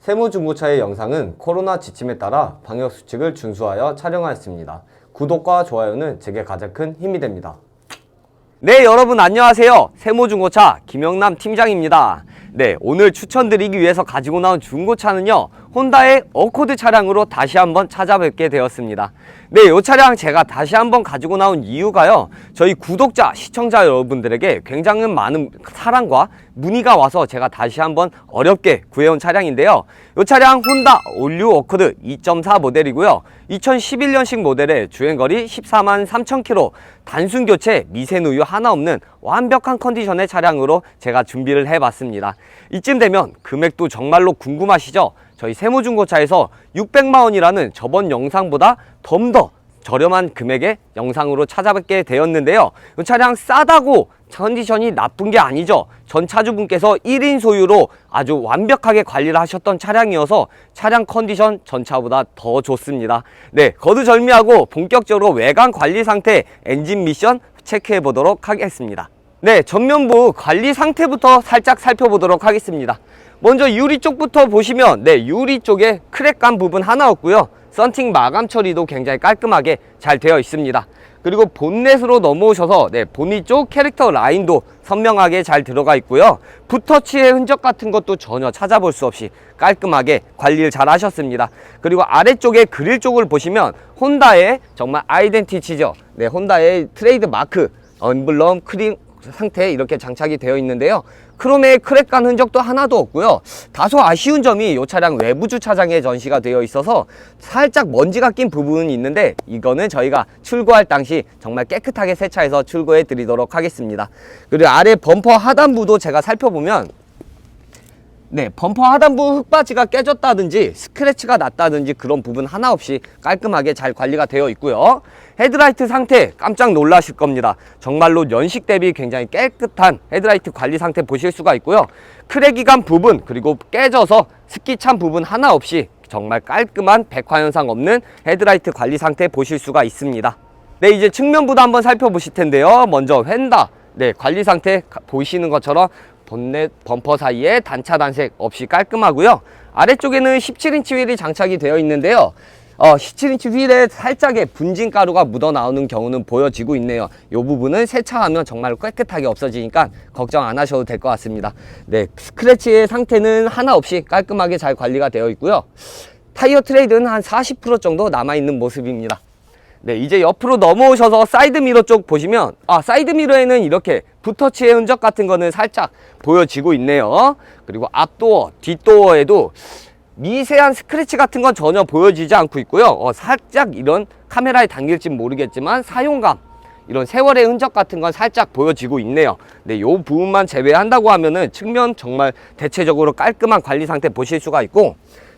세무중고차의 영상은 코로나 지침에 따라 방역수칙을 준수하여 촬영하였습니다. 구독과 좋아요는 제게 가장 큰 힘이 됩니다. 네, 여러분 안녕하세요. 세모중고차 김영남 팀장입니다. 네, 오늘 추천드리기 위해서 가지고 나온 중고차는요. 혼다의 어코드 차량으로 다시 한번 찾아뵙게 되었습니다. 네, 이 차량 제가 다시 한번 가지고 나온 이유가요. 저희 구독자, 시청자 여러분들에게 굉장히 많은 사랑과 문의가 와서 제가 다시 한번 어렵게 구해온 차량인데요. 이 차량 혼다 올류 어코드 2.4 모델이고요. 2011년식 모델의 주행거리 14만 3천 킬로, 단순 교체, 미세 누유 하나 없는 완벽한 컨디션의 차량으로 제가 준비를 해봤습니다. 이쯤 되면 금액도 정말로 궁금하시죠? 저희 세무중고차에서 600만 원이라는 저번 영상보다 좀더 저렴한 금액의 영상으로 찾아뵙게 되었는데요. 이 차량 싸다고 컨디션이 나쁜 게 아니죠. 전 차주분께서 1인 소유로 아주 완벽하게 관리를 하셨던 차량이어서 차량 컨디션 전차보다 더 좋습니다. 네, 거두절미하고 본격적으로 외관 관리 상태 엔진 미션 체크해 보도록 하겠습니다. 네, 전면부 관리 상태부터 살짝 살펴보도록 하겠습니다. 먼저 유리 쪽부터 보시면 네, 유리 쪽에 크랙 간 부분 하나 없고요. 썬팅 마감 처리도 굉장히 깔끔하게 잘 되어 있습니다. 그리고 본넷으로 넘어오셔서 네, 보니 쪽 캐릭터 라인도 선명하게 잘 들어가 있고요. 붓터치의 흔적 같은 것도 전혀 찾아볼 수 없이 깔끔하게 관리를 잘 하셨습니다. 그리고 아래쪽에 그릴 쪽을 보시면 혼다의 정말 아이덴티티죠. 네, 혼다의 트레이드 마크 언블럼 크림 상태에 이렇게 장착이 되어 있는데요. 크롬의 크랙 간 흔적도 하나도 없고요. 다소 아쉬운 점이 이 차량 외부 주차장에 전시가 되어 있어서 살짝 먼지가 낀 부분이 있는데 이거는 저희가 출고할 당시 정말 깨끗하게 세차해서 출고해 드리도록 하겠습니다. 그리고 아래 범퍼 하단부도 제가 살펴보면 네, 범퍼 하단부 흙바지가 깨졌다든지 스크래치가 났다든지 그런 부분 하나 없이 깔끔하게 잘 관리가 되어 있고요. 헤드라이트 상태 깜짝 놀라실 겁니다. 정말로 연식 대비 굉장히 깨끗한 헤드라이트 관리 상태 보실 수가 있고요. 크랙이 간 부분 그리고 깨져서 습기 찬 부분 하나 없이 정말 깔끔한 백화 현상 없는 헤드라이트 관리 상태 보실 수가 있습니다. 네, 이제 측면부도 한번 살펴보실 텐데요. 먼저 휀다. 네, 관리 상태 가- 보시는 것처럼 본넷 범퍼 사이에 단차 단색 없이 깔끔하고요. 아래쪽에는 17인치 휠이 장착이 되어 있는데요. 어, 17인치 휠에 살짝의 분진 가루가 묻어 나오는 경우는 보여지고 있네요. 이 부분은 세차하면 정말 깨끗하게 없어지니까 걱정 안 하셔도 될 것 같습니다. 네, 스크래치의 상태는 하나 없이 깔끔하게 잘 관리가 되어 있고요. 타이어 트레이드는 한 40% 정도 남아 있는 모습입니다. 네, 이제 옆으로 넘어오셔서 사이드 미러 쪽 보시면 아, 사이드 미러에는 이렇게 붓터치의 흔적 같은 거는 살짝 보여지고 있네요. 그리고 앞도어, 뒷도어에도 미세한 스크래치 같은 건 전혀 보여지지 않고 있고요. 어, 살짝 이런 카메라에 담길지 모르겠지만 사용감 이런 세월의 흔적 같은 건 살짝 보여지고 있네요. 네, 요 부분만 제외한다고 하면은 측면 정말 대체적으로 깔끔한 관리 상태 보실 수가 있고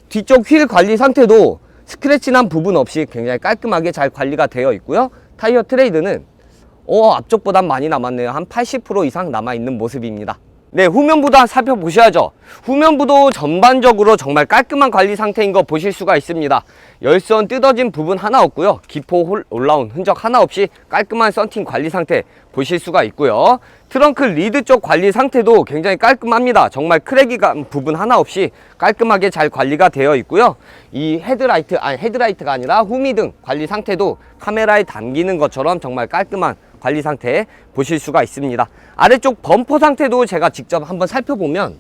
뒤쪽 휠 관리 상태도 스크래치 난 부분 없이 굉장히 깔끔하게 잘 관리가 되어 있고요. 타이어 트레이드는 어, 앞쪽보단 많이 남았네요. 한 80% 이상 남아있는 모습입니다. 네, 후면부도 한번 살펴보셔야죠. 후면부도 전반적으로 정말 깔끔한 관리 상태인 거 보실 수가 있습니다. 열선 뜯어진 부분 하나 없고요. 기포 홀- 올라온 흔적 하나 없이 깔끔한 썬팅 관리 상태 보실 수가 있고요. 트렁크 리드 쪽 관리 상태도 굉장히 깔끔합니다. 정말 크랙이 간 부분 하나 없이 깔끔하게 잘 관리가 되어 있고요. 이 헤드라이트, 아니 헤드라이트가 아니라 후미등 관리 상태도 카메라에 담기는 것처럼 정말 깔끔한 관리 상태 보실 수가 있습니다. 아래쪽 범퍼 상태도 제가 직접 한번 살펴보면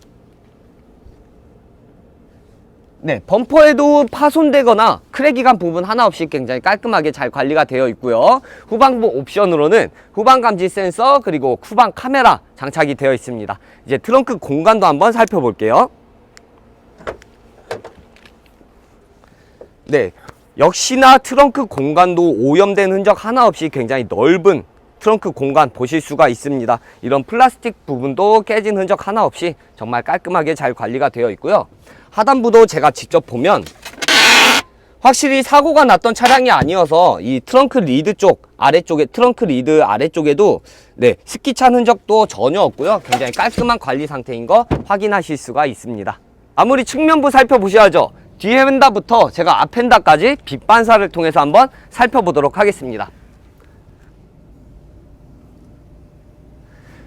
네, 범퍼에도 파손되거나 크랙이 간 부분 하나 없이 굉장히 깔끔하게 잘 관리가 되어 있고요. 후방부 옵션으로는 후방 감지 센서 그리고 후방 카메라 장착이 되어 있습니다. 이제 트렁크 공간도 한번 살펴볼게요. 네, 역시나 트렁크 공간도 오염된 흔적 하나 없이 굉장히 넓은 트렁크 공간 보실 수가 있습니다. 이런 플라스틱 부분도 깨진 흔적 하나 없이 정말 깔끔하게 잘 관리가 되어 있고요. 하단부도 제가 직접 보면 확실히 사고가 났던 차량이 아니어서 이 트렁크 리드 쪽 아래쪽에 트렁크 리드 아래쪽에도 네 스키 찬 흔적도 전혀 없고요 굉장히 깔끔한 관리 상태인 거 확인하실 수가 있습니다 아무리 측면부 살펴보셔야죠 뒤 휀다부터 제가 앞 휀다까지 빛 반사를 통해서 한번 살펴보도록 하겠습니다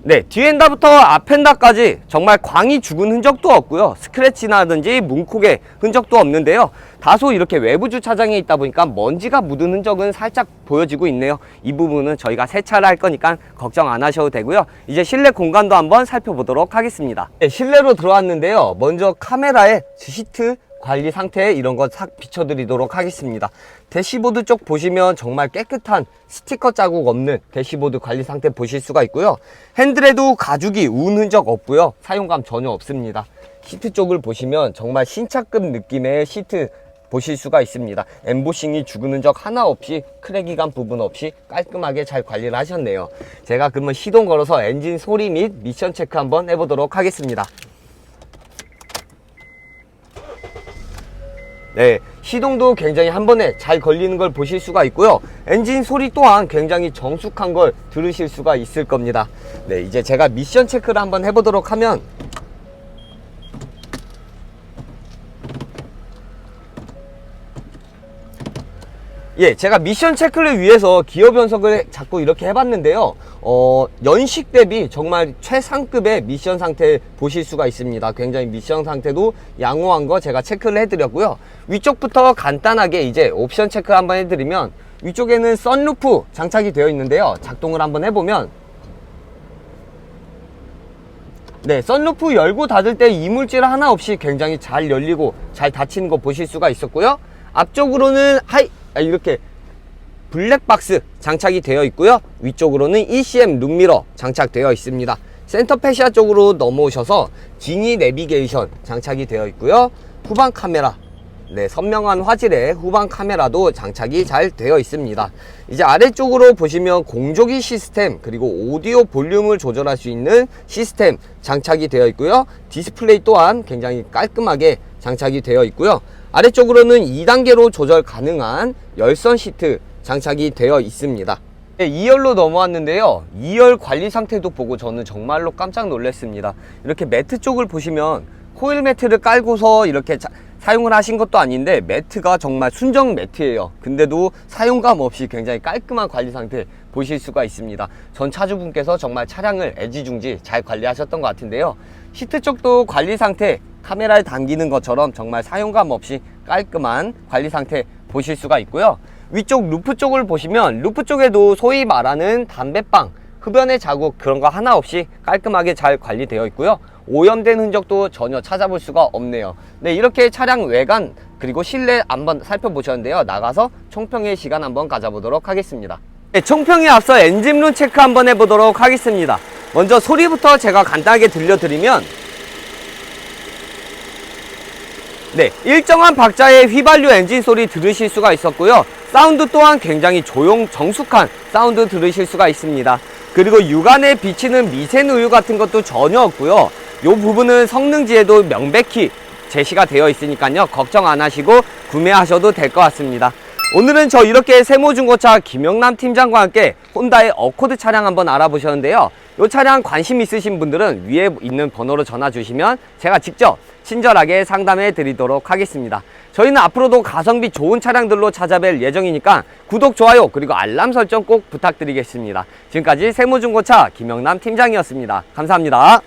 네, 뒤엔다부터 앞엔다까지 정말 광이 죽은 흔적도 없고요. 스크래치나든지 문콕의 흔적도 없는데요. 다소 이렇게 외부 주차장에 있다 보니까 먼지가 묻은 흔적은 살짝 보여지고 있네요. 이 부분은 저희가 세차를 할 거니까 걱정 안 하셔도 되고요. 이제 실내 공간도 한번 살펴보도록 하겠습니다. 네, 실내로 들어왔는데요. 먼저 카메라에 시트 관리 상태 이런 거싹 비춰드리도록 하겠습니다. 대시보드 쪽 보시면 정말 깨끗한 스티커 자국 없는 대시보드 관리 상태 보실 수가 있고요. 핸들에도 가죽이 운 흔적 없고요. 사용감 전혀 없습니다. 시트 쪽을 보시면 정말 신차급 느낌의 시트 보실 수가 있습니다. 엠보싱이 죽은 흔적 하나 없이 크랙이감 부분 없이 깔끔하게 잘 관리를 하셨네요. 제가 그러면 시동 걸어서 엔진 소리 및 미션 체크 한번 해보도록 하겠습니다. 네, 시동도 굉장히 한 번에 잘 걸리는 걸 보실 수가 있고요. 엔진 소리 또한 굉장히 정숙한 걸 들으실 수가 있을 겁니다. 네, 이제 제가 미션 체크를 한번 해보도록 하면 예, 제가 미션 체크를 위해서 기어 변속을 자꾸 이렇게 해봤는데요. 어, 연식 대비 정말 최상급의 미션 상태 보실 수가 있습니다. 굉장히 미션 상태도 양호한 거 제가 체크를 해드렸고요. 위쪽부터 간단하게 이제 옵션 체크 한번 해드리면 위쪽에는 썬루프 장착이 되어 있는데요. 작동을 한번 해보면 네, 썬루프 열고 닫을 때 이물질 하나 없이 굉장히 잘 열리고 잘 닫히는 거 보실 수가 있었고요. 앞쪽으로는 하이 아, 이렇게 블랙박스 장착이 되어 있고요. 위쪽으로는 ECM 룸미러 장착되어 있습니다. 센터 패시아 쪽으로 넘어오셔서 지니 내비게이션 장착이 되어 있고요. 후방 카메라 네, 선명한 화질의 후방 카메라도 장착이 잘 되어 있습니다. 이제 아래쪽으로 보시면 공조기 시스템 그리고 오디오 볼륨을 조절할 수 있는 시스템 장착이 되어 있고요. 디스플레이 또한 굉장히 깔끔하게 장착이 되어 있고요. 아래쪽으로는 2단계로 조절 가능한 열선 시트 장착이 되어 있습니다. 네, 2열로 넘어왔는데요. 2열 관리 상태도 보고 저는 정말로 깜짝 놀랐습니다. 이렇게 매트 쪽을 보시면 코일 매트를 깔고서 이렇게 자- 사용을 하신 것도 아닌데 매트가 정말 순정 매트예요. 근데도 사용감 없이 굉장히 깔끔한 관리 상태 보실 수가 있습니다. 전 차주분께서 정말 차량을 애지중지 잘 관리하셨던 것 같은데요. 시트 쪽도 관리 상태 카메라에 당기는 것처럼 정말 사용감 없이 깔끔한 관리 상태 보실 수가 있고요. 위쪽 루프 쪽을 보시면 루프 쪽에도 소위 말하는 담배빵 흡연의 자국 그런 거 하나 없이 깔끔하게 잘 관리되어 있고요. 오염된 흔적도 전혀 찾아볼 수가 없네요. 네, 이렇게 차량 외관 그리고 실내 한번 살펴보셨는데요. 나가서 총평의 시간 한번 가져보도록 하겠습니다. 네, 총평에 앞서 엔진룸 체크 한번 해보도록 하겠습니다. 먼저 소리부터 제가 간단하게 들려드리면 네, 일정한 박자의 휘발유 엔진 소리 들으실 수가 있었고요. 사운드 또한 굉장히 조용, 정숙한 사운드 들으실 수가 있습니다. 그리고 육안에 비치는 미세 누유 같은 것도 전혀 없고요. 이 부분은 성능지에도 명백히 제시가 되어 있으니까요. 걱정 안 하시고 구매하셔도 될 것 같습니다. 오늘은 저 이렇게 세모중고차 김영남 팀장과 함께 혼다의 어코드 차량 한번 알아보셨는데요. 이 차량 관심 있으신 분들은 위에 있는 번호로 전화 주시면 제가 직접 친절하게 상담해 드리도록 하겠습니다. 저희는 앞으로도 가성비 좋은 차량들로 찾아뵐 예정이니까 구독, 좋아요, 그리고 알람 설정 꼭 부탁드리겠습니다. 지금까지 세모중고차 김영남 팀장이었습니다. 감사합니다.